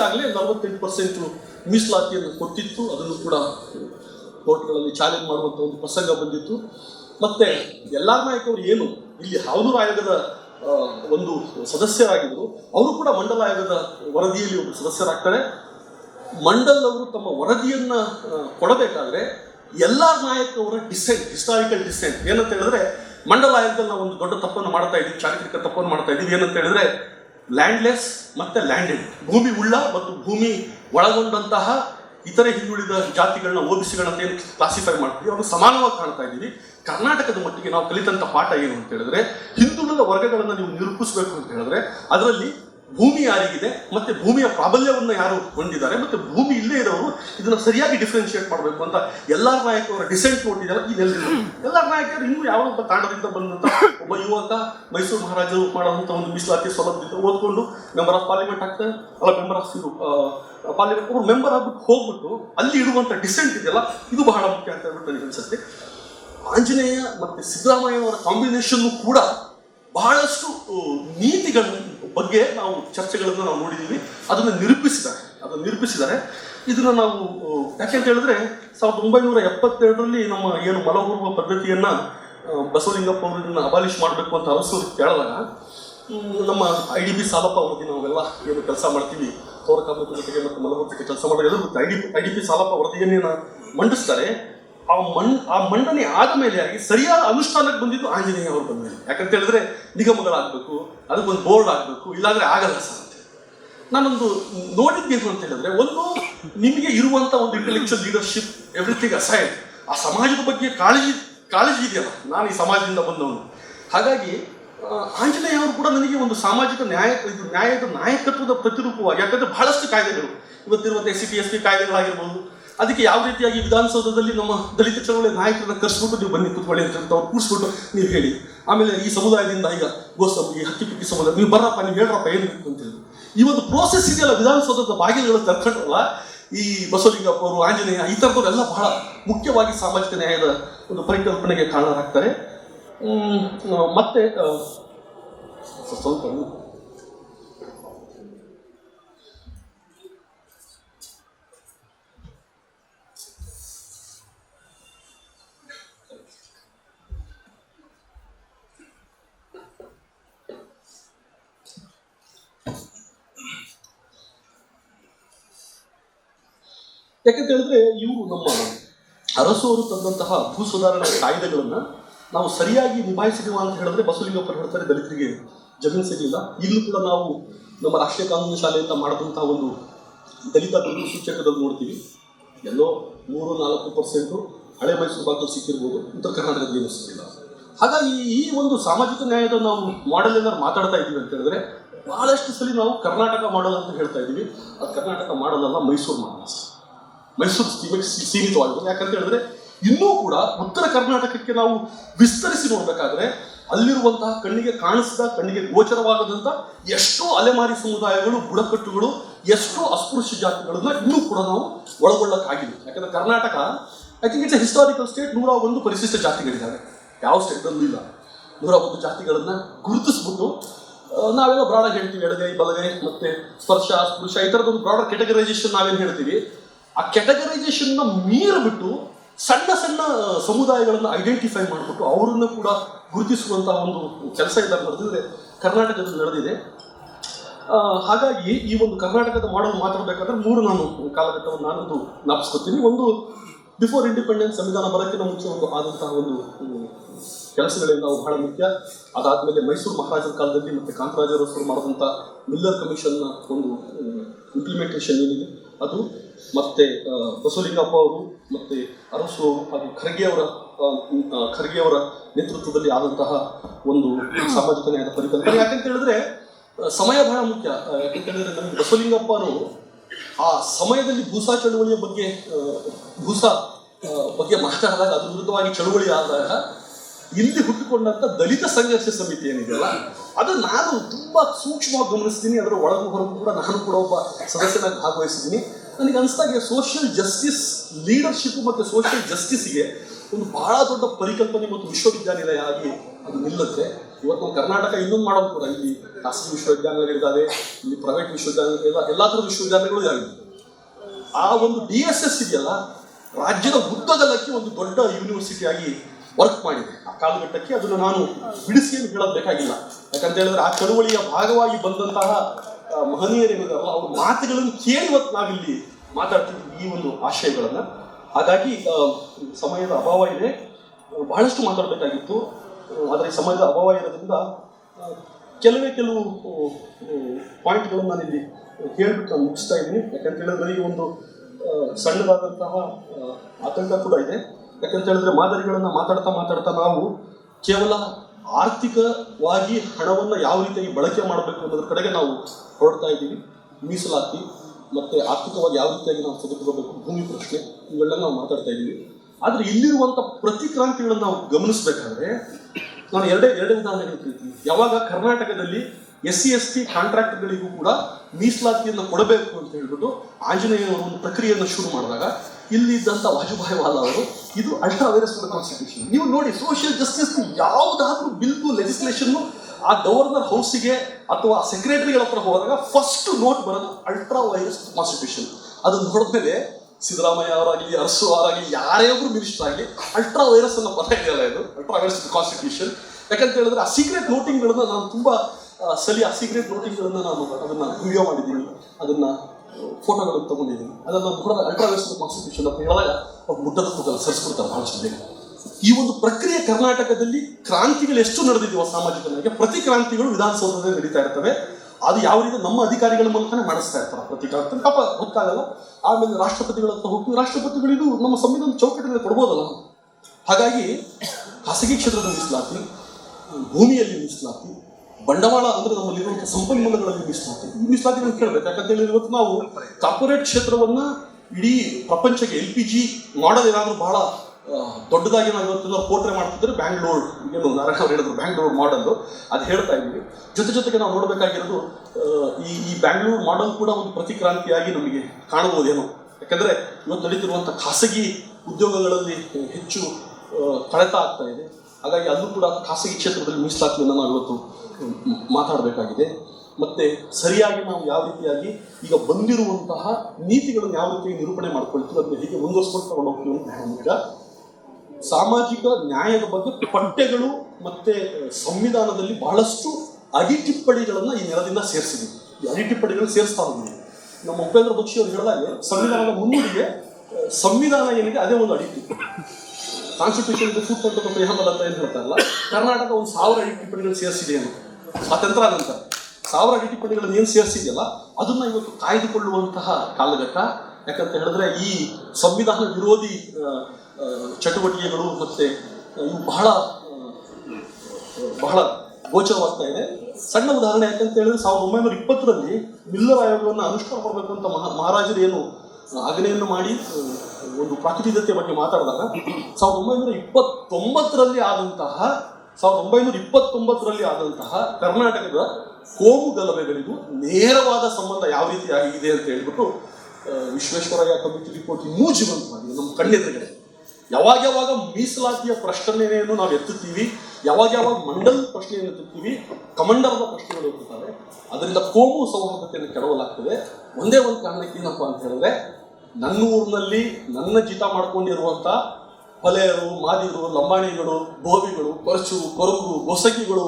ಈಗಾಗಲೇ ನಲವತ್ತೆಂಟು ಪರ್ಸೆಂಟ್ ಮೀಸಲಾತಿಯನ್ನು ಕೊಟ್ಟಿತ್ತು. ಅದನ್ನು ಕೂಡ ಕೋರ್ಟ್ಗಳಲ್ಲಿ ಚಾಲೆಂಜ್ ಮಾಡುವಂಥ ಒಂದು ಪ್ರಸಂಗ ಬಂದಿತ್ತು. ಮತ್ತೆ ಎಲ್ಲ ನಾಯಕರು ಏನು ಇಲ್ಲಿ ಹೌದು ಆಯೋಗದ ಒಂದು ಸದಸ್ಯರಾಗಿದ್ದರು ಅವರು ಕೂಡ ಮಂಡಲ ಆಯೋಗದ ವರದಿಯಲ್ಲಿ ಒಂದು ಸದಸ್ಯರಾಗ್ತಾರೆ. ಮಂಡಲ್ ಅವರು ತಮ್ಮ ವರದಿಯನ್ನು ಕೊಡಬೇಕಾದ್ರೆ ಎಲ್ಲ ನಾಯಕರವರ ಡಿಸೆಂಟ್ ಹಿಸ್ಟಾರಿಕಲ್ ಡಿಸೆಂಟ್ ಏನಂತ ಹೇಳಿದ್ರೆ, ಮಂಡಲ ಆಯೋಗದಲ್ಲಿ ನಾವು ಒಂದು ದೊಡ್ಡ ತಪ್ಪನ್ನು ಮಾಡ್ತಾ ಇದ್ದೀವಿ ಚಾರಿತ್ರಿಕ ತಪ್ಪನ್ನು ಮಾಡ್ತಾ ಇದ್ದೀವಿ ಏನಂತ ಹೇಳಿದ್ರೆ ಲ್ಯಾಂಡ್ಲೆಸ್ ಮತ್ತೆ ಲ್ಯಾಂಡೆಡ್ ಭೂಮಿ ಉಳ್ಳ ಮತ್ತು ಭೂಮಿ ಒಳಗೊಂಡಂತಹ ಇತರೆ ಹಿಂದುಳಿದ ಜಾತಿಗಳನ್ನ ಓಬಿಸಿಗಳನ್ನ ಏನು ಕ್ಲಾಸಿಫೈ ಮಾಡ್ತೀವಿ. ಅವರು ಸಮಾನವಾಗಿ ಕಾಣ್ತಾ ಇದ್ದೀವಿ. ಕರ್ನಾಟಕದ ಮಟ್ಟಿಗೆ ನಾವು ಕಲಿತಂತ ಪಾಠ ಏನು ಅಂತ ಹೇಳಿದ್ರೆ, ಹಿಂದುಳಿದ ವರ್ಗಗಳನ್ನು ನೀವು ನಿರೂಪಿಸಬೇಕು ಅಂತ ಹೇಳಿದ್ರೆ, ಅದರಲ್ಲಿ ಭೂಮಿ ಯಾರಿಗಿದೆ ಮತ್ತೆ ಭೂಮಿಯ ಪ್ರಾಬಲ್ಯವನ್ನು ಯಾರು ಹೊಂದಿದ್ದಾರೆ ಮತ್ತೆ ಭೂಮಿ ಇಲ್ಲೇ ಇರೋರು ಇದನ್ನ ಸರಿಯಾಗಿ ಡಿಫ್ರೆನ್ಶಿಯೇಟ್ ಮಾಡಬೇಕು ಅಂತ ಎಲ್ಲಾರ ನಾಯಕರ ಡಿಸೆಂಟ್ ನೋಟ್ ಇದೆಯಲ್ಲ ಇದೆಲ್ಲ ಎಲ್ಲಾರ ನಾಯಕರು ಇನ್ನೂ ಯಾವ ತಾಂಡದಿಂದ ಬಂದಂತ ಒಬ್ಬ ಯುವಕ ಮೈಸೂರು ಮಹಾರಾಜರು ಮಾಡುವಂತ ಒಂದು ಮೀಸಲಾತಿ ಸೌಲಭ್ಯದಿಂದ ಓದ್ಕೊಂಡು ಮೆಂಬರ್ ಆಫ್ ಪಾರ್ಲಿಮೆಂಟ್ ಆಗ್ತಾರೆ ಅಲ್ಲ ಮೆಂಬರ್ ಆಫ್ ಇದು ಪಾರ್ಲಿಮೆಂಟ್ ಅವರು ಮೆಂಬರ್ ಆಗ್ಬಿಟ್ಟು ಹೋಗ್ಬಿಟ್ಟು ಅಲ್ಲಿ ಇಡುವಂತ ಡಿಸೆಂಟ್ ಇದೆಯಲ್ಲ ಇದು ಬಹಳ ಮುಖ್ಯ ಅಂತ ಹೇಳ್ಬಿಟ್ಟು ನನಗೆ ಅನ್ಸುತ್ತೆ. ಆಂಜನೇಯ ಮತ್ತೆ ಸಿದ್ದರಾಮಯ್ಯ ಅವರ ಕಾಂಬಿನೇಷನ್ ಕೂಡ ಬಹಳಷ್ಟು ಆ, ನೀತಿಗಳ ಬಗ್ಗೆ ನಾವು ಚರ್ಚೆಗಳನ್ನು ನಾವು ನೋಡಿದ್ದೀವಿ ಅದನ್ನು ನಿರೂಪಿಸಿದ್ದಾರೆ. ಅದನ್ನು ನಿರೂಪಿಸಿದ್ದಾರೆ. ಇದನ್ನು ನಾವು ಯಾಕೆಂತ ಹೇಳಿದ್ರೆ ಸಾವಿರದ ಒಂಬೈನೂರ ಎಪ್ಪತ್ತೆರಡರಲ್ಲಿ ನಮ್ಮ ಏನು ಮಲಹೂರುವ ಪದ್ಧತಿಯನ್ನ ಬಸವಲಿಂಗಪ್ಪ ಅವರು ಇದನ್ನ ಅಬಾಲಿಷ್ ಮಾಡಬೇಕು ಅಂತ ಅರಸು ಕೇಳಿದಾಗ ನಮ್ಮ ಐ ಡಿ ಬಿ ಸಾಲಪ್ಪ ಅವರಿಗೆ ನಾವೆಲ್ಲ ಏನು ಕೆಲಸ ಮಾಡ್ತೀವಿ. ತೋರ ಕಾಮದ ಜೊತೆಗೆ ಮತ್ತು ಮಲಹೂರ್ತಕ್ಕೆ ಕೆಲಸ ಮಾಡೋದು ಎಲ್ಲರೂ I D I D P Salappa ವರದಿಯನ್ನೇನ ಮಂಡಿಸ್ತಾರೆ. ಆ ಮಣ್, ಆ ಮಂಡನೆ ಆದ ಮೇಲೆ ಆಗಿ ಸರಿಯಾದ ಅನುಷ್ಠಾನಕ್ಕೆ ಬಂದಿದ್ದು ಆಂಜನೇಯ ಅವರು ಬಂದ ಮೇಲೆ. ಯಾಕಂತ ಹೇಳಿದ್ರೆ ನಿಗಮಗಳಾಗಬೇಕು, ಅದಕ್ಕೊಂದು ಬೋರ್ಡ್ ಆಗಬೇಕು, ಇಲ್ಲಾಂದ್ರೆ ಆಗಲ್ಲ ಸರ್ ನಾನೊಂದು ನೋಡಿದ್ದೇನು ಅಂತ ಹೇಳಿದ್ರೆ, ಒಂದು ನಿಮಗೆ ಇರುವಂತ ಒಂದು ಇಂಟೆಲೆಕ್ಚುಯಲ್ ಲೀಡರ್ಶಿಪ್ ಎವ್ರಿಥಿಂಗ್ ಅಸೈಡ್ ಆ ಸಮಾಜದ ಬಗ್ಗೆ ಕಾಳಜಿ ಕಾಳಜಿ ಇದೆಯಲ್ಲ, ನಾನು ಈ ಸಮಾಜದಿಂದ ಬಂದವನು. ಹಾಗಾಗಿ ಆಂಜನೇಯ ಅವರು ಕೂಡ ನನಗೆ ಒಂದು ಸಾಮಾಜಿಕ ನ್ಯಾಯ, ಇದು ನ್ಯಾಯದ ನಾಯಕತ್ವದ ಪ್ರತಿರೂಪವಾಗಿ, ಯಾಕಂದ್ರೆ ಬಹಳಷ್ಟು ಕಾಯ್ದೆಗಳು. ಇವತ್ತಿರುವಂಥ S C P, S P ಕಾಯ್ದೆಗಳಾಗಿರ್ಬೋದು ಅದಕ್ಕೆ ಯಾವ ರೀತಿಯಾಗಿ ವಿಧಾನಸೌಧದಲ್ಲಿ ನಮ್ಮ ದಲಿತ ಚಳವಳಿ ನಾಯಕರನ್ನ ಕರೆಸ್ಬಿಟ್ಟು ನೀವು ಬನ್ನಿ ಕೂತ್ಕೊಳ್ಳಿ ಅಂತ ಅವ್ರು ಕೂರಿಸ್ಬಿಟ್ಟು ನೀವು ಹೇಳಿ ಆಮೇಲೆ ಈ ಸಮುದಾಯದಿಂದ ಈಗ ಗೋಸಮ್ ಈ ಹಕ್ಕಿ ಪಿಕ್ಕಿ ಸಮುದಾಯ ನೀವು ಬರ್ರಪ್ಪ ನೀವು ಹೇಳ್ರಪ್ಪ ಏನು ಅಂತ ಹೇಳಿ ಈ ಒಂದು ಪ್ರೋಸೆಸ್ ಇದೆಯಲ್ಲ ವಿಧಾನಸೌಧದ ಬಾಗಿಲುಗಳು ತರ್ಕೊಂಡ್ರಲ್ಲ ಈ ಬಸವಲಿಂಗಪ್ಪ ಅವರು ಆಂಜನೇಯ ಈ ಥರದವರೆಲ್ಲ ಬಹಳ ಮುಖ್ಯವಾಗಿ ಸಾಮಾಜಿಕ ನ್ಯಾಯದ ಒಂದು ಪರಿಕಲ್ಪನೆಗೆ ಕಾರಣರಾಗ್ತಾರೆ ಮತ್ತೆ ಸ್ವಲ್ಪ ಯಾಕಂತ ಹೇಳಿದ್ರೆ ಇವರು ನಮ್ಮ ಅರಸು ಅವರು ತಂದಂತಹ ಭೂ ಸುಧಾರಣಾ ಕಾಯ್ದೆಗಳನ್ನ ನಾವು ಸರಿಯಾಗಿ ನಿಭಾಯಿಸಿದೀವ ಅಂತ ಹೇಳಿದ್ರೆ ಬಸವಲಿಂಗಪ್ಪರು ಹೇಳ್ತಾರೆ, ದಲಿತರಿಗೆ ಜಮೀನು ಸಿಗಲಿಲ್ಲ. ಇಲ್ಲೂ ಕೂಡ ನಾವು ನಮ್ಮ ರಾಷ್ಟ್ರೀಯ ಕಾನೂನು ಶಾಲೆಯಿಂದ ಮಾಡಿದಂತಹ ಒಂದು ದಲಿತ ಬಂದು ಸೂಚಕದಲ್ಲಿ ನೋಡ್ತೀವಿ. ಎಲ್ಲೋ ಮೂರು, ನಾಲ್ಕು ಪರ್ಸೆಂಟು ಹಳೆ ಮೈಸೂರು ಭಾಗದಲ್ಲಿ ಸಿಕ್ಕಿರ್ಬೋದು, ಉತ್ತರ ಕರ್ನಾಟಕದಲ್ಲಿ ಏನು ಸಿಕ್ಕಿಲ್ಲ. ಹಾಗಾಗಿ ಈ ಒಂದು ಸಾಮಾಜಿಕ ನ್ಯಾಯದ ನಾವು ಮಾಡೆಲ್ ಏನಾದ್ರು ಮಾತಾಡ್ತಾ ಇದ್ದೀವಿ ಅಂತ ಹೇಳಿದ್ರೆ ಬಹಳಷ್ಟು ಸಲ ನಾವು ಕರ್ನಾಟಕ ಮಾಡಲ್ ಅಂತ ಹೇಳ್ತಾ ಇದ್ದೀವಿ ಅದು ಕರ್ನಾಟಕ ಮಾಡೋದಲ್ಲ ಮೈಸೂರು ಮಾಡಲ್ ಅಷ್ಟೇ. ಮೈಸೂರು ಇವಾಗ ಸೀಮಿತವಾಗಿರೋದು ಯಾಕಂತ ಹೇಳಿದ್ರೆ ಇನ್ನೂ ಕೂಡ ಉತ್ತರ ಕರ್ನಾಟಕಕ್ಕೆ ನಾವು ವಿಸ್ತರಿಸಿ ನೋಡಬೇಕಾದ್ರೆ ಅಲ್ಲಿರುವಂತಹ ಕಣ್ಣಿಗೆ ಕಾಣಿಸಿದ, ಕಣ್ಣಿಗೆ ಗೋಚರವಾಗದಂತ ಎಷ್ಟೋ ಅಲೆಮಾರಿ ಸಮುದಾಯಗಳು, ಬುಡಕಟ್ಟುಗಳು, ಎಷ್ಟೋ ಅಸ್ಪೃಶ್ಯ ಜಾತಿಗಳನ್ನ ಇನ್ನೂ ಕೂಡ ನಾವು ಒಳಗೊಳ್ಳಕ್ಕಾಗಿದೆ ಯಾಕಂದ್ರೆ Karnataka I think it's historical state ನೂರ ಒಂದು ಪರಿಶಿಷ್ಟ ಜಾತಿಗಳಿದ್ದಾವೆ. ಯಾವ ಸ್ಟೇಟಲ್ಲೂ ಇಲ್ಲ. ನೂರ ಒಂದು ಜಾತಿಗಳನ್ನ ಗುರುತಿಸ್ಬಿಟ್ಟು ನಾವೆಲ್ಲ ಬ್ರಾಡಾಗಿ ಹೇಳ್ತೀವಿ, ಎಡಗೈ, ಬಲಗೈ, ಮತ್ತೆ ಸ್ಪರ್ಶ ಸ್ಪೃಶ ಈ ಥರದೊಂದು ಬ್ರಾಡರ್ ಕೆಟಗರೈಸೇಷನ್ ನಾವೇನು ಹೇಳ್ತೀವಿ? ಆ ಕೆಟಗರೈಸೇಷನ್ ಮೀರಿಬಿಟ್ಟು ಸಣ್ಣ ಸಣ್ಣ ಸಮುದಾಯಗಳನ್ನು ಐಡೆಂಟಿಫೈ ಮಾಡಿಬಿಟ್ಟು ಅವರನ್ನು ಕೂಡ ಗುರುತಿಸುವಂತಹ ಒಂದು ಕೆಲಸ ಇಲ್ಲ ನಡೆದಿದ್ರೆ ಕರ್ನಾಟಕದಲ್ಲಿ ನಡೆದಿದೆ. ಹಾಗಾಗಿ ಈ ಒಂದು ಕರ್ನಾಟಕದ ಮಾಡಲ್ ಮಾತಾಡಬೇಕಾದ್ರೆ ಮೂರು ನಾನು ಕಾಲಘಟ್ಟವನ್ನು ನಾನೊಂದು ಜ್ಞಾಪಿಸ್ಕೊತೀನಿ. ಒಂದು ಬಿಫೋರ್ ಇಂಡಿಪೆಂಡೆನ್ಸ್ ಸಂವಿಧಾನ ಬರೋಕ್ಕಿಂತ ಮುಂಚೆ ಒಂದು ಆದಂತಹ ಒಂದು ಕೆಲಸಗಳಿಂದ ನಾವು ಬಹಳ ಮುಖ್ಯ. ಅದಾದಮೇಲೆ ಮೈಸೂರು ಮಹಾರಾಜರ ಕಾಲದಲ್ಲಿ ಮತ್ತು ಕಾಂತರಾಜರವರು ಮಾಡಿದಂಥ ಮಿಲ್ಲರ್ ಕಮಿಷನ್ನ ಒಂದು ಇಂಪ್ಲಿಮೆಂಟೇಷನ್ ಏನಿದೆ. ಅದು ಮತ್ತೆ ಬಸವಲಿಂಗಪ್ಪ ಅವರು ಮತ್ತೆ ಅರಸು ಅವರು ಹಾಗೂ ಖರ್ಗೆ ಅವರ ಖರ್ಗೆ ಅವರ ನೇತೃತ್ವದಲ್ಲಿ ಆದಂತಹ ಒಂದು ಸಾಮಾಜಿಕ ನ್ಯಾಯದ ಪರಿಕಲ್ಪನೆ ಯಾಕಂತ ಹೇಳಿದ್ರೆ ಸಮಯ ಬಹಳ ಮುಖ್ಯ. ಯಾಕಂತ ಹೇಳಿದ್ರೆ ನಮಗೆ ಬಸವಲಿಂಗಪ್ಪರು ಆ ಸಮಯದಲ್ಲಿ ಭೂಸಾ ಚಳುವಳಿಯ ಬಗ್ಗೆ ಭೂಸಾ ಬಗ್ಗೆ ಮಾತಾಡಿದಾಗ ಅದ್ರ ವಿರುದ್ಧವಾಗಿ ಚಳುವಳಿ ಆದಾಗ ಇಲ್ಲಿ ಹುಟ್ಟಿಕೊಂಡಂತ ದಲಿತ ಸಂಘರ್ಷ ಸಮಿತಿ ಏನಿದೆಯಲ್ಲ ಅದು ನಾನು ತುಂಬಾ ಸೂಕ್ಷ್ಮವಾಗಿ ಗಮನಿಸ್ತೀನಿ. ಅದರ ಒಳಗು ಹೊರಗು ಕೂಡ ನಾನು ಕೂಡ ಒಬ್ಬ ಸದಸ್ಯನಾಗಿ ಭಾಗವಹಿಸಿದ್ದೀನಿ. ನನಗೆ ಅನಿಸ್ದಾಗೆ ಸೋಷಿಯಲ್ ಜಸ್ಟಿಸ್ ಲೀಡರ್ಶಿಪ್ ಮತ್ತು ಸೋಷಿಯಲ್ ಜಸ್ಟಿಸ್ಗೆ ಒಂದು ಬಹಳ ದೊಡ್ಡ ಪರಿಕಲ್ಪನೆ ಮತ್ತು ವಿಶ್ವವಿದ್ಯಾನಿಲಯ ಆಗಿ ಅದು ನಿಲ್ಲುತ್ತೆ. ಇವತ್ತು ಕರ್ನಾಟಕ ಇನ್ನೊಂದು ಮಾಡೋದು ಕೂಡ ಇಲ್ಲಿ ಖಾಸಗಿ ವಿಶ್ವವಿದ್ಯಾನಿಲಯಗಳಿದ್ದಾವೆ ಇಲ್ಲಿ ಪ್ರೈವೇಟ್ ವಿಶ್ವವಿದ್ಯಾನಿಲಯ ಎಲ್ಲ ಥರದ ವಿಶ್ವವಿದ್ಯಾಲಯಗಳು ಇದಾವೆ ಆ ಒಂದು ಡಿ ಎಸ್ ಎಸ್ ಇದೆಯಲ್ಲ, ರಾಜ್ಯದ ಉದ್ದಗಲಕ್ಕೆ ಒಂದು ದೊಡ್ಡ ಯೂನಿವರ್ಸಿಟಿ ಆಗಿ ವರ್ಕ್ ಮಾಡಿದೆ. ಆ ಕಾಲಘಟ್ಟಕ್ಕೆ ಅದನ್ನು ನಾನು ಬಿಡಿಸಿ ಏನು ಹೇಳೋದು ಬೇಕಾಗಿಲ್ಲ. ಯಾಕಂತ ಹೇಳಿದ್ರೆ ಆ ಚಳುವಳಿಯ ಭಾಗವಾಗಿ ಬಂದಂತಹ ಆ, ಅವರ ಮಾತುಗಳನ್ನು ಕೇಳಿ ಇವತ್ತು ನಾವಿಲ್ಲಿ ಮಾತಾಡ್ತಿದ್ವಿ ಈ ಒಂದು ಆಶಯಗಳನ್ನ. ಹಾಗಾಗಿ ಸಮಯದ ಅಭಾವ ಇದೆ. ಬಹಳಷ್ಟು ಮಾತಾಡಬೇಕಾಗಿತ್ತು. ಆದರೆ ಸಮಯದ ಅಭಾವ ಇರೋದ್ರಿಂದ ಕೆಲವೇ ಕೆಲವು ಪಾಯಿಂಟ್ಗಳನ್ನು ನಾನು ಇಲ್ಲಿ ಹೇಳ್ಬಿಟ್ಟು ನಾನು ಮುಗಿಸ್ತಾ ಇದ್ದೀನಿ. ಯಾಕಂತ ಹೇಳಿದ್ರೆ ಈ ಒಂದು ಸಣ್ಣದಾದಂತಹ ಆತಂಕ ಕೂಡ ಇದೆ. ಯಾಕಂತ ಹೇಳಿದ್ರೆ ಮಾದರಿಗಳನ್ನು ಮಾತಾಡ್ತಾ ಮಾತಾಡ್ತಾ ನಾವು ಕೇವಲ ಆರ್ಥಿಕವಾಗಿ ಹಣವನ್ನು ಯಾವ ರೀತಿಯಾಗಿ ಬಳಕೆ ಮಾಡಬೇಕು ಅನ್ನೋದ್ರ ಕಡೆಗೆ ನಾವು ಹೊರಡ್ತಾ ಇದ್ದೀವಿ. ಮೀಸಲಾತಿ ಮತ್ತು ಆರ್ಥಿಕವಾಗಿ ಯಾವ ರೀತಿಯಾಗಿ ನಾವು ತೆಗೆದುಕೊಳ್ಬೇಕು ಭೂಮಿ ಪ್ರಶ್ನೆ ಇವೆಲ್ಲ ನಾವು ಮಾತಾಡ್ತಾ ಇದ್ದೀವಿ. ಆದರೆ ಇಲ್ಲಿರುವಂಥ ಪ್ರತಿಕ್ರಾಂತಿಗಳನ್ನು ನಾವು ಗಮನಿಸಬೇಕಾದ್ರೆ, ನಾನು ಎರಡೇ ಎರಡೇ ಉದಾಹರಣೆಗಳು ಹೇಳ್ತೀನಿ ಯಾವಾಗ ಕರ್ನಾಟಕದಲ್ಲಿ ಎಸ್ ಸಿ, ಎಸ್ ಟಿ ಕಾಂಟ್ರಾಕ್ಟ್ಗಳಿಗೂ ಕೂಡ ಮೀಸಲಾತಿಯನ್ನು ಕೊಡಬೇಕು ಅಂತ ಹೇಳ್ಬಿಟ್ಟು ಆಂಜನೇಯ ಒಂದು ಪ್ರಕ್ರಿಯೆಯನ್ನು ಶುರು ಮಾಡಿದಾಗ ಇಲ್ಲಿದ್ದಂಥ ವಾಜುಭಾಯಿ ವಾಲಾ ಅವರು ಇದು ಅಲ್ಟ್ರಾ ವೈರಸ್ ಕಾನ್ಸ್ಟಿಟ್ಯೂಷನ್ ನೀವು ನೋಡಿ ಸೋಷಿಯಲ್ ಜಸ್ಟಿಸ್ ಯಾವುದಾದ್ರೂ ಬಿಲ್ಕು ಲೆಜಿಸ್ಲೇಷನ್ ಆ ಗವರ್ನರ್ ಹೌಸಿಗೆ ಅಥವಾ ಸೆಕ್ರೆಟರಿಗಳ ಹತ್ರ ಹೋದಾಗ ಫಸ್ಟ್ ನೋಟ್ ಬರೋದು ಅಲ್ಟ್ರಾ ವೈರಸ್ ಕಾನ್ಸ್ಟಿಟ್ಯೂಷನ್ ಅದನ್ನು ನೋಡಿದ್ಮೇಲೆ ಸಿದ್ದರಾಮಯ್ಯ ಅವರಾಗಲಿ ಅರಸು ಅವರಾಗಲಿ ಯಾರೇ ಒಬ್ರು ಮಿನಿಸ್ಟರ್ ಆಗಲಿ ಅಲ್ಟ್ರಾ ವೈರಸ್ ಅನ್ನೋ ಪದ ಇದೆಯಲ್ಲ ಇದು? ಅಲ್ಟ್ರಾ ವೈರಸ್ ಕಾನ್ಸ್ಟಿಟ್ಯೂಷನ್ ಯಾಕಂತ ಹೇಳಿದ್ರೆ ಆ ಸೀಕ್ರೆಟ್ ನೋಟಿಂಗ್ಗಳನ್ನ ನಾನು ತುಂಬಾ ಆ, ಸಲಿ ಆ ಸೀಕ್ರೆಟ್ ನೋಟಿಂಗ್ಗಳನ್ನ ನಾನು ಅದನ್ನ ವಿಡಿಯೋ ಮಾಡಿದ್ದೀನಿ. ಅದನ್ನ ಫೋಟೋಗಳನ್ನು ತಗೊಂಡಿದ್ದೀನಿ. ಅದನ್ನ ಕೂಡ ಅಲ್ಟ್ರಾ ವೈರಸ್ ಕಾನ್ಸ್ಟಿಟ್ಯೂಷನ್ ಅಂತ ಅವ್ರು ಮುಟ್ಟದ ಕೂದಲು ಸರಿಸ್ಕೊಡ್ತಾರೆ ಬಹಳಷ್ಟು ಬೇಗ. ಈ ಒಂದು ಪ್ರಕ್ರಿಯೆ ಕರ್ನಾಟಕದಲ್ಲಿ ಕ್ರಾಂತಿಗಳು ಎಷ್ಟು ನಡೆದಿದೆಯೋ ಸಾಮಾಜಿಕವಾಗಿ ಪ್ರತಿ ಕ್ರಾಂತಿಗಳು ವಿಧಾನಸೌಧದಲ್ಲಿ ನಡೀತಾ ಇರ್ತವೆ. ಅದು ಯಾವ ರೀತಿ ನಮ್ಮ ಅಧಿಕಾರಿಗಳ ಮೂಲಕನೇ ಮಾಡಿಸ್ತಾ ಇರ್ತಾರೆ ಪ್ರತಿ ಕ್ರಾಂತಿ ಪಾಪ ಗೊತ್ತಾಗಲ್ಲ. ಆಮೇಲೆ ರಾಷ್ಟ್ರಪತಿಗಳಂತ ಹೋಗ್ತೀವಿ. ರಾಷ್ಟ್ರಪತಿಗಳಿದು ನಮ್ಮ ಸಂವಿಧಾನ ಚೌಕಟ್ಟಿನಲ್ಲಿ ಕೊಡ್ಬೋದಲ್ಲ. ಹಾಗಾಗಿ ಖಾಸಗಿ ಕ್ಷೇತ್ರದ ಮೀಸಲಾತಿ, ಭೂಮಿಯಲ್ಲಿ ಮೀಸಲಾತಿ ಬಂಡವಾಳ ಅಂದ್ರೆ ನಮ್ಮಲ್ಲಿರುವಂತಹ ಸಂಪನ್ಮೂಲಗಳಲ್ಲಿ ಮೀಸಲಾತಿ ಈ ನಾನು ಕೇಳಬೇಕು. ಯಾಕಂತ ಹೇಳಿದ್ರೆ ಇವತ್ತು ನಾವು ಕಾರ್ಪೊರೇಟ್ ಕ್ಷೇತ್ರವನ್ನ ಇಡೀ ಪ್ರಪಂಚಕ್ಕೆ ಎಲ್ ಪಿ ಜಿ ಮಾಡೋದೇನಾದ್ರೂ ಏನಾದರೂ ಬಹಳ ದೊಡ್ಡದಾಗಿ ನಾವು ಇವತ್ತು ಪೋಟ್ರೆ ಮಾಡ್ತಿದ್ರೆ ಬ್ಯಾಂಗ್ಳೂರ್ ಏನು ನಾರಾಯಣ ಅವ್ರು ಹೇಳಿದ್ರು ಬ್ಯಾಂಗ್ಳೂರ್ ಮಾಡಲ್ ಅದು ಹೇಳ್ತಾ ಇದ್ದೀವಿ. ಜೊತೆ ಜೊತೆಗೆ ನಾವು ನೋಡಬೇಕಾಗಿರೋದು ಈ ಈ ಬ್ಯಾಂಗ್ಳೂರ್ ಮಾಡಲ್ ಕೂಡ ಒಂದು ಪ್ರತಿಕ್ರಾಂತಿಯಾಗಿ ನಮಗೆ ಕಾಣಬಹುದೇನೋ. ಯಾಕಂದ್ರೆ ಇವತ್ತು ನಡೀತಿರುವಂಥ ಖಾಸಗಿ ಉದ್ಯೋಗಗಳಲ್ಲಿ ಹೆಚ್ಚು ಕಳೆತ ಆಗ್ತಾ ಇದೆ. ಹಾಗಾಗಿ ಅದು ಕೂಡ ಖಾಸಗಿ ಕ್ಷೇತ್ರದಲ್ಲಿ ಮೀಸಲಾತಿಯನ್ನು ನಾವು ಇವತ್ತು ಮಾತಾಡಬೇಕಾಗಿದೆ. ಮತ್ತೆ ಸರಿಯಾಗಿ ನಾವು ಯಾವ ರೀತಿಯಾಗಿ ಈಗ ಬಂದಿರುವಂತಹ ನೀತಿಗಳನ್ನು ಯಾವ ರೀತಿಯಾಗಿ ನಿರೂಪಣೆ ಮಾಡ್ಕೊಳ್ತೀವಿ, ಅದನ್ನು ಹೇಗೆ ಮುಂದುವರಿಸ್ಕೊಂಡು ಹೋಗ್ತೀವಿ ಅಂತ ಹೇಳಿದಾಗ ಸಾಮಾಜಿಕ ನ್ಯಾಯದ ಬಗ್ಗೆ ಪಠ್ಯಗಳು ಮತ್ತೆ ಸಂವಿಧಾನದಲ್ಲಿ ಬಹಳಷ್ಟು ಅಡಿಟಿಪ್ಪಣಿಗಳನ್ನ ಈ ನೆಲದಿಂದ ಸೇರಿಸಿದ್ವಿ ಈ ಅಡಿಟಿಪ್ಪಣಿಗಳು ಸೇರಿಸ್ತಾ ಹೋಗಿದ್ವಿ ನಮ್ಮ ಉಪೇಂದ್ರ ಬಕ್ಷಿ ಅವರು ಹೇಳಿದಾಗ, ಸಂವಿಧಾನದ ಮುನ್ನುಡಿಗೆ ಸಂವಿಧಾನ ಏನಿದೆ, ಅದೇ ಒಂದು ಅಡಿಟಿಪ್ಪಣಿ ಕಾನ್ಸ್ಟಿಟ್ಯೂಷನ್ ಫುಟ್ ಕೊಟ್ಟು ಪ್ರಿಯಾಂಬಲ್ ಅಂತ ಏನು ಹೇಳ್ತಾರಲ್ಲ ಕರ್ನಾಟಕ ಒಂದು ಸಾವಿರ ಅಡಿಟಿಪ್ಪಣಿಗಳು ಸೇರಿಸಿದೆ ಅಂತ. ಸ್ವಾತಂತ್ರ್ಯ ಆದಂತ ಸಾವಿರ ಅಡಿಟಿಪ್ಪಣಿಗಳನ್ನು ಏನು ಸೇರಿಸಿದೆಯಲ್ಲ, ಅದನ್ನ ಇವತ್ತು ಕಾಯ್ದುಕೊಳ್ಳುವಂತಹ ಕಾಲಘಟ್ಟ. ಯಾಕಂತ ಹೇಳಿದ್ರೆ ಈ ಸಂವಿಧಾನ ವಿರೋಧಿ ಚಟುವಟಿಕೆಗಳು ಮತ್ತೆ ಇವು ಬಹಳ ಬಹಳ ಗೋಚರವಾಗ್ತಾ ಇದೆ. ಸಣ್ಣ ಉದಾಹರಣೆ ಯಾಕಂತ ಹೇಳಿದ್ರೆ ಸಾವಿರದ ಒಂಬೈನೂರ ಇಪ್ಪತ್ತರಲ್ಲಿ ಮಿಲ್ಲರ್ ಆಯೋಗವನ್ನು ಅನುಷ್ಠಾನ ಮಾಡಬೇಕು ಅಂತ ಮಹಾ, ಮಹಾರಾಜರು ಏನು ಆಜ್ಞೆಯನ್ನು ಮಾಡಿ, ಒಂದು ಪ್ರಾಕೃತಿಕತೆಯ ಬಗ್ಗೆ ಮಾತಾಡಿದಾಗ, ಸಾವಿರದ ಒಂಬೈನೂರ ಇಪ್ಪತ್ತೊಂಬತ್ತರಲ್ಲಿ ಆದಂತಹ, ಸಾವಿರದ ಒಂಬೈನೂರ ಇಪ್ಪತ್ತೊಂಬತ್ತರಲ್ಲಿ ಆದಂತಹ ಕರ್ನಾಟಕದ ಕೋಮು ಗಲಭೆಗಳಿಗೂ ನೇರವಾದ ಸಂಬಂಧ ಯಾವ ರೀತಿ ಆಗಿದೆ ಅಂತ ಹೇಳ್ಬಿಟ್ಟು ವಿಶ್ವೇಶ್ವರಯ್ಯ ಕಮಿಟಿ ರಿಪೋರ್ಟ್ ಇನ್ನೂ ಜೀವಂತವಾಗಿದೆ ನಮ್ಮ ಕಣ್ಣೆದುರುಗಡೆ. ಯಾವಾಗ ಯಾವಾಗ ಮೀಸಲಾತಿಯ ಪ್ರಶ್ನೆಯನ್ನು ನಾವು ಎತ್ತುತ್ತೀವಿ, ಯಾವಾಗ ಯಾವಾಗ ಮಂಡಲ್ ಪ್ರಶ್ನೆಯನ್ನು ಎತ್ತುತ್ತೀವಿ, ಕಮಂಡಲದ ಪ್ರಶ್ನೆಗಳು ಎತ್ತುತ್ತಾರೆ, ಅದರಿಂದ ಕೋಮು ಸೌಹಾರ್ದತೆಯನ್ನು ಕೆಡವಲಾಗ್ತದೆ. ಒಂದೇ ಒಂದು ಕಾರಣಕ್ಕೆ ಏನಪ್ಪಾ ಅಂತ ಹೇಳಿದ್ರೆ ನನ್ನ ಊರಿನಲ್ಲಿ ನನ್ನ ಜಿತ ಮಾಡ್ಕೊಂಡಿರುವಂಥ ಹೊಲೆಯರು ಮಾದಿಗರು ಲಂಬಾಣಿಗಳು ಬೋವಿಗಳು ಕೊರಚು ಕೊರಗು ಗೊಸಗಿಗಳು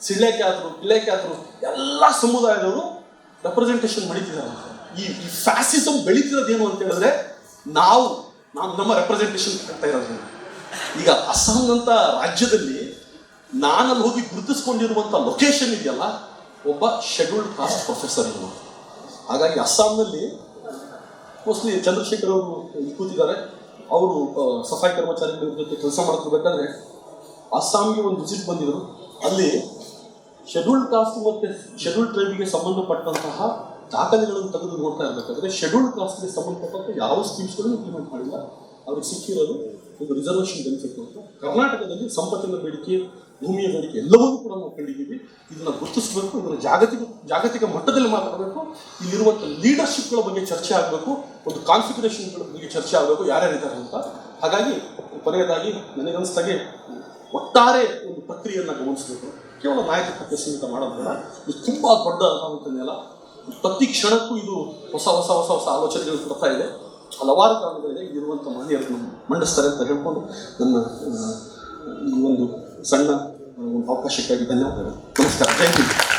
ಸಿಳ್ಳೆಕ್ಯಾತರು ಕಿಳ್ಳೆಕ್ಯಾತರು ಎಲ್ಲ ಸಮುದಾಯದವರು ರೆಪ್ರೆಸೆಂಟೇಷನ್ ಬೆಳೀತಿದ್ದಾರೆ ಈ ಈ ಫ್ಯಾಸಿಸಮ್ ಬೆಳೀತಿರೋದೇನು ಅಂತ ಹೇಳಿದ್ರೆ ನಾವು ನಾವು ನಮ್ಮ ರೆಪ್ರೆಸೆಂಟೇಷನ್ ಇರೋದು ಈಗ ಅಸ್ಸಾಂನಂಥ ರಾಜ್ಯದಲ್ಲಿ ನಾನಲ್ಲಿ ಹೋಗಿ ಗುರುತಿಸ್ಕೊಂಡಿರುವಂಥ ಲೊಕೇಶನ್ ಇದೆಯಲ್ಲ, ಒಬ್ಬ ಶೆಡ್ಯೂಲ್ಡ್ ಕಾಸ್ಟ್ ಪ್ರೊಫೆಸರ್ ಇವರು. ಹಾಗಾಗಿ ಅಸ್ಸಾಂನಲ್ಲಿ ಮೋಸ್ಟ್ಲಿ ಚಂದ್ರಶೇಖರ್ ಅವರು ಕೂತಿದ್ದಾರೆ. ಅವರು ಸಫಾಯಿ ಕರ್ಮಚಾರಿಗಳ ಜೊತೆ ಕೆಲಸ ಮಾಡ್ತಿರ್ಬೇಕಾದ್ರೆ ಅಸ್ಸಾಂಗೆ ಒಂದು ವಿಸಿಟ್ ಬಂದಿದ್ರು. ಅಲ್ಲಿ ಶೆಡ್ಯೂಲ್ಡ್ ಕಾಸ್ಟ್ ಮತ್ತು ಶೆಡ್ಯೂಲ್ಡ್ ಟ್ರೈಬಿಗೆ ಸಂಬಂಧಪಟ್ಟಂತಹ ದಾಖಲೆಗಳನ್ನು ತೆಗೆದು ನೋಡ್ತಾ ಇರಬೇಕಾದ್ರೆ ಶೆಡ್ಯೂಲ್ಡ್ ಕಾಸ್ಟ್ಗೆ ಸಂಬಂಧಪಟ್ಟಂತ ಯಾವ ಸ್ಕೀಮ್ಸ್ಗಳನ್ನು ಇಂಪ್ಲಿಮೆಂಟ್ ಮಾಡಿಲ್ಲ. ಅವ್ರಿಗೆ ಸಿಕ್ಕಿರೋದು ಒಂದು ರಿಸರ್ವೇಷನ್ ಬೆನಿಫಿಟ್ ಅಂತ. ಕರ್ನಾಟಕದಲ್ಲಿ ಸಂಪತ್ತಿನ ಬೇಡಿಕೆ ಭೂಮಿಯ ಹೊಂದಿಕೆ ಎಲ್ಲವನ್ನೂ ಕೂಡ ನಾವು ಕಂಡಿದ್ದೀವಿ. ಇದನ್ನು ಗುರುತಿಸಬೇಕು ಇದರ ಜಾಗತಿಕ ಜಾಗತಿಕ ಮಟ್ಟದಲ್ಲಿ ಮಾತಾಡಬೇಕು. ಇಲ್ಲಿರುವಂಥ ಲೀಡರ್ಶಿಪ್ಗಳ ಬಗ್ಗೆ ಚರ್ಚೆ ಆಗಬೇಕು. ಒಂದು ಕಾನ್ಫಿಗರೇಷನ್ಗಳ ಬಗ್ಗೆ ಚರ್ಚೆ ಆಗಬೇಕು. ಯಾರ್ಯಾರಿದ್ದಾರೆ ಅಂತ. ಹಾಗಾಗಿ ಕೊನೆಯದಾಗಿ ನನಗನ್ಸ್ತಾಗೆ ಒಟ್ಟಾರೆ ಒಂದು ಪ್ರಕ್ರಿಯೆಯನ್ನು ಗಮನಿಸಬೇಕು. ಕೇವಲ ನಾಯಕತ್ವಕ್ಕೆ ಸೀಮಿತ ಮಾಡೋದಲ್ಲ, ಇದು ತುಂಬ ದೊಡ್ಡದಾದಂಥ ನೆಲ ಪ್ರತಿ ಕ್ಷಣಕ್ಕೂ ಇದು ಹೊಸ ಹೊಸ ಹೊಸ ಹೊಸ ಆಲೋಚನೆಗಳು ಕೊಡ್ತಾ ಇದೆ. ಹಲವಾರು ಕಾರಣಗಳಿದೆ. ಇಲ್ಲಿರುವಂಥ ಮಹನೀಯರನ್ನು ಮಂಡಿಸ್ತಾರೆ ಅಂತ ಹೇಳ್ಕೊಂಡು ನನ್ನ ಈ ಒಂದು ಸಣ್ಣ algo que achei que era não, cara. Vamos ficar, vem aqui.